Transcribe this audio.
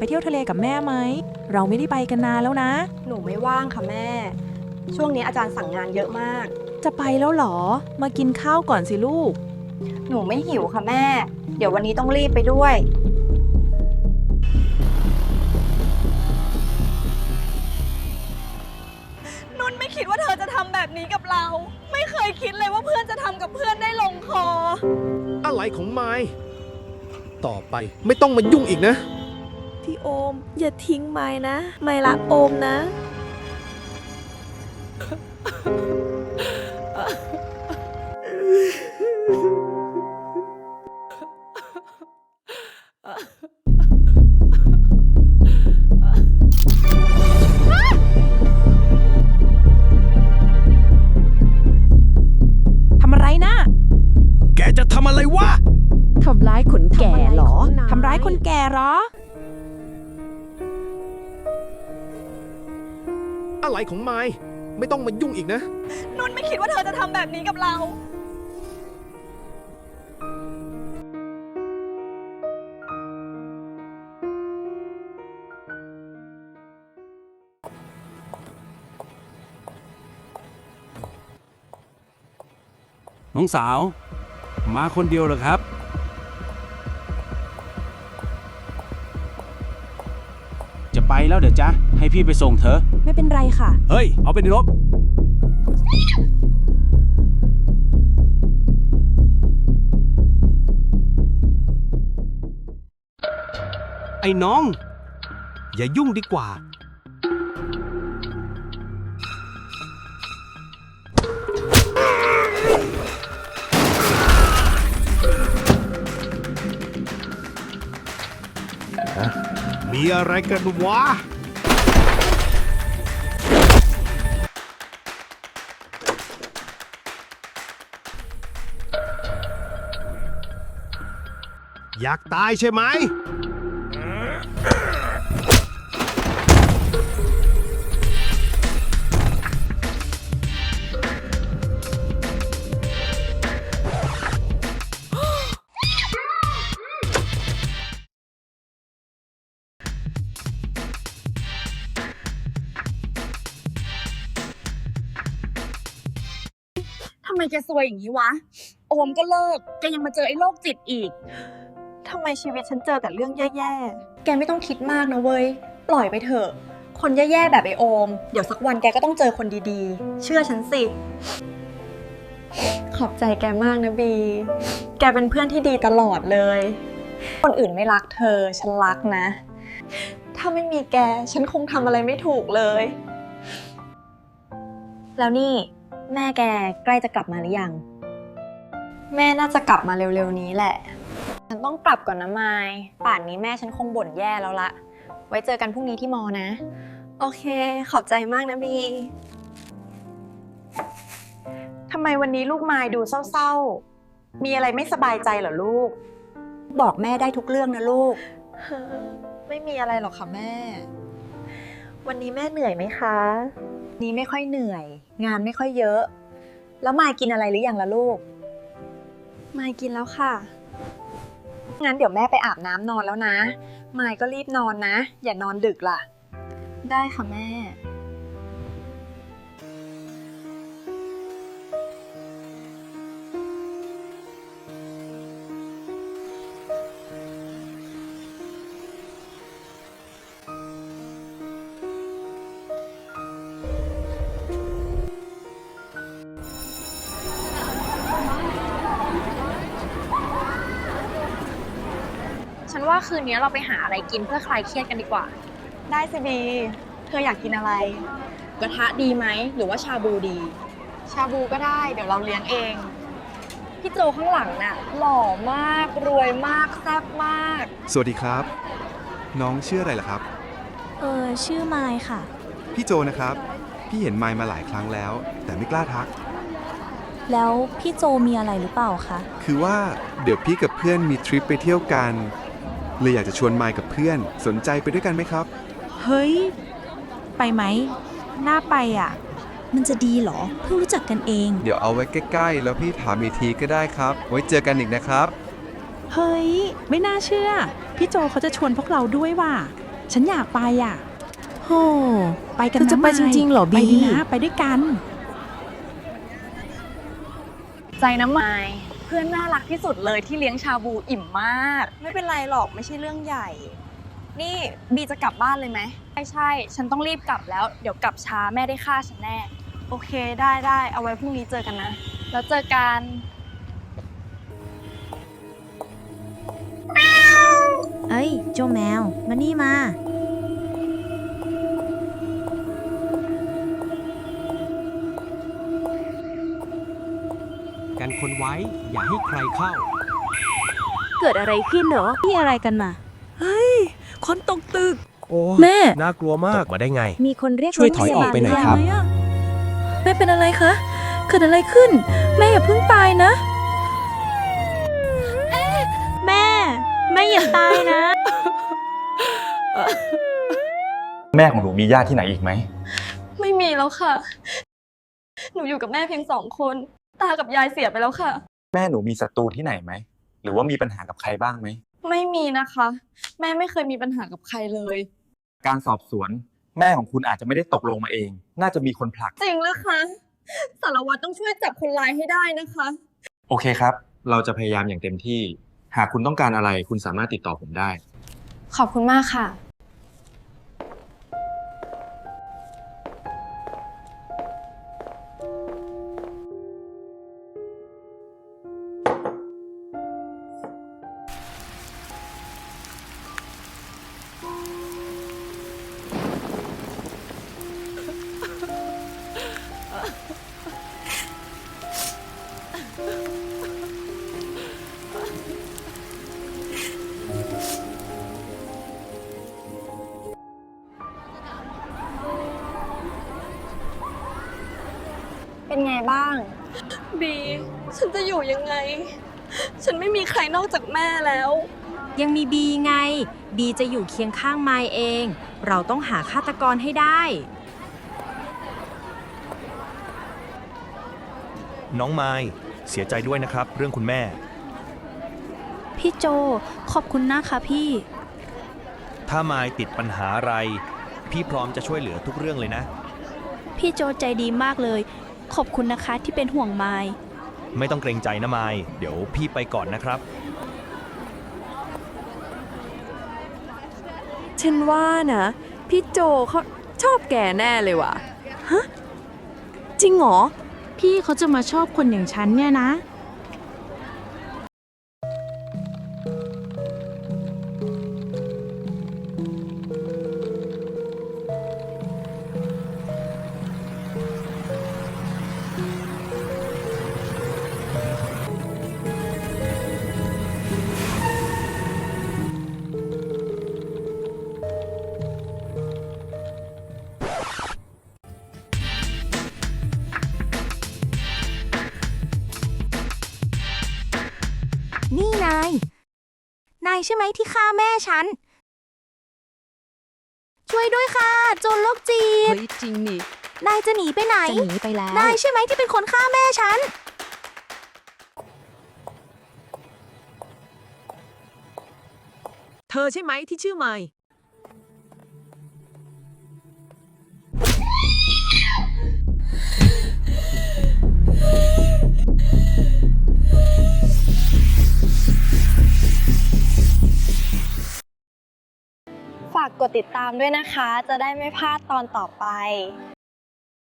เสาร์เนี้ยไปเที่ยวทะเลกับแม่ไหม เราไม่ได้ไปกันนานแล้วนะ หนูไม่ว่างค่ะแม่ ช่วงนี้อาจารย์สั่งงานเยอะมาก จะไปแล้วเหรอ มากินข้าวก่อนสิลูก หนูไม่หิวค่ะแม่ เดี๋ยววันนี้ต้องรีบไปด้วย นุ่นไม่คิดว่าเธอจะทำแบบนี้กับเรา ไม่เคยคิดเลยว่าเพื่อนจะทำกับเพื่อนได้ลงคอ อะไรของไม้ต่อไปไม่ต้องมายุ่งอีกนะ พี่โอม อย่าทิ้งไม้นะ ไม่รักโอมนะ ทำอะไรนะแกจะทำอะไรวะ ทำร้ายคนแก่เหรอ ทำทำอะไรร้ายคนแก่เหรอ อะไรของไม้ไม่ต้องมายุ่งอีกนะ นุ่นไม่คิดว่าเธอจะทำแบบนี้กับเรา น้องสาว มาคนเดียวเหรอครับ จะไปแล้วเดี๋ยวจ๊ะให้พี่ไปส่งเธอ ไม่เป็นไรค่ะ เฮ้ย เอาไปในรถไอ้น้อง อย่ายุ่งดีกว่า มีอะไรกันวะ อยากตายใช่ไหม ทำไมแกซวยอย่างนี้วะ โอมก็เลิก แกยังมาเจอไอ้โรคจิตอีกำไมชีวิตฉันเจอแต่เรื่องแย่ๆ แกไม่ต้องคิดมากนะเว้ย ปล่อยไปเถอะ คนแย่ๆ แบบไอโอม เดี๋ยวสักวันแกก็ต้องเจอคนดีๆ เชื่อฉันสิ ขอบใจแกมากนะบี แกเป็นเพื่อนที่ดีตลอดเลย คนอื่นไม่รักเธอ ฉันรักนะ ถ้าไม่มีแก ฉันคงทำอะไรไม่ถูกเลย แล้วนี่ แม่แกใกล้จะกลับมาหรือยัง แม่น่าจะกลับมาเร็วๆนี้แหละ ฉันต้องกลับก่อนนะไมายป่านนี้แม่ฉันคงบ่นแย่แล้วละ ไว้เจอกันพรุ่งนี้ที่มอนะๆโอเค ขอบใจมากนะบีทำไมวันนี้ลูกไม้ดูเศร้าๆ มีอะไรไม่สบายใจเหรอลูก บอกแม่ได้ทุกเรื่องนะลูก ไม่มีอะไรหรอกค่ะแม่ วันนี้แม่เหนื่อยไหมคะ นี้ไม่ค่อยเหนื่อย งานไม่ค่อยเยอะ แล้วมายกินอะไรหรือยังล่ะลูกไม่กินแล้วค่ะ งั้นเดี๋ยวแม่ไปอาบน้ำนอนแล้วนะ มายก็รีบนอนนะ อย่านอนดึกล่ะ ได้ค่ะแม่ ว่าคืนนี้เราไปหาอะไรกินเพื่อคลายเครียดกันดีกว่า ได้สิบี เธออยากกินอะไร กระทะดีไหม หรือว่าชาบูดี ชาบูก็ได้ เดี๋ยวเราเลี้ยงเอง พี่โจข้างหลังน่ะ หล่อมาก รวยมาก แซ่บมาก สวัสดีครับ น้องชื่ออะไรล่ะครับ เออ ชื่อไมายค่ะ พี่โจนะครับ พี่เห็นไมค์มาหลายครั้งแล้ว แต่ไม่กล้าทัก แล้วพี่โจมีอะไรหรือเปล่าคะ คือว่าเดี๋ยวพี่กับเพื่อนมีทริปไปเที่ยวกัน เลยอยากจะชวนไมค์กับเพื่อน สนใจไปด้วยกันไหมครับ เฮ้ย ไปไหมน่าไปอะ มันจะดีเหรอ เพิ่งรู้จักกันเอง เดี๋ยวเอาไว้ใกล้ๆ แล้วพี่ถามอีกทีก็ได้ครับ ไว้เจอกันอีกนะครับ เฮ้ย ไม่น่าเชื่อ พี่โจเขาจะชวนพวกเราด้วยว่ะ ฉันอยากไปอะ โห ไปกันเธอนะจะไปมายจริงๆเหรอไปบีดีนะ ไปด้วยกัน ใจน้ำไม้เพื่อนน่ารักที่สุดเลยที่เลี้ยงชาบูอิ่มมาก ไม่เป็นไรหรอกไม่ใช่เรื่องใหญ่ นี่บีจะกลับบ้านเลยไหมใช่ใช่ฉันต้องรีบกลับแล้ว เดี๋ยวกลับช้าแม่ได้ฆ่าฉันแน่ โอเคได้ได้เอาไว้พรุ่งนี้เจอกันนะ แล้วเจอกันเอ้ยเจ้าแมว มานี่มา ไว้ อย่าให้ใครเข้า เกิดอะไรขึ้นเหรอนี่อะไรกันมาคนตกตึก โอ้แม่ น่ากลัวมากมาได้ไง มีคนเรียกช่วยถอยออกไปหน่อยครับ แม่เป็นอะไรคะ เกิดอะไรขึ้น แม่อย่าเพิ่งตายนะ แม่ แม่อย่าตายนะ แม่ของหนูมีญาติที่ไหนอีกไหม ไม่มีแล้วค่ะ หนูอยู่กับแม่เพียงสองคน ตากับยายเสียไปแล้วค่ะ แม่หนูมีศัตรูที่ไหนไหม หรือว่ามีปัญหากับใครบ้างไหม ไม่มีนะคะ แม่ไม่เคยมีปัญหากับใครเลย การสอบสวน แม่ของคุณอาจจะไม่ได้ตกลงมาเอง น่าจะมีคนผลัก จริงหรือคะสารวัตรต้องช่วยจับคนร้ายให้ได้นะคะ โอเคครับ เราจะพยายามอย่างเต็มที่ หากคุณต้องการอะไร คุณสามารถติดต่อผมได้ ขอบคุณมากค่ะ เป็นไงบ้าง บี ฉันจะอยู่ยังไง ฉันไม่มีใครนอกจากแม่แล้ว ยังมีบีไง บีจะอยู่เคียงข้างไมค์เอง เราต้องหาฆาตกรให้ได้ น้องไม้เสียใจด้วยนะครับ เรื่องคุณแม่ พี่โจ ขอบคุณนะคะพี่ ถ้าไม้ติดปัญหาอะไร พี่พร้อมจะช่วยเหลือทุกเรื่องเลยนะ พี่โจใจดีมากเลย ขอบคุณนะคะที่เป็นห่วงไมค์ไม่ต้องเกรงใจนะไม้เดี๋ยวพี่ไปก่อนนะครับ ฉันว่านะ พี่โจเขาชอบแกแน่เลยว่ะ ฮะ จริงเหรอ พี่เขาจะมาชอบคนอย่างฉันเนี่ยนะ ใช่ไหมที่ฆ่าแม่ฉัน ช่วยด้วยค่ะ โจรโรคจีบเฮ้ยจริงนี่นายจะหนีไปไหน จะหนีไปแล้วนายใช่ไหมที่เป็นคนฆ่าแม่ฉัน เธอใช่ไหมที่ชื่อไมค์ ดติดตามด้วยนะคะ จะได้ไม่พลาดตอนต่อไป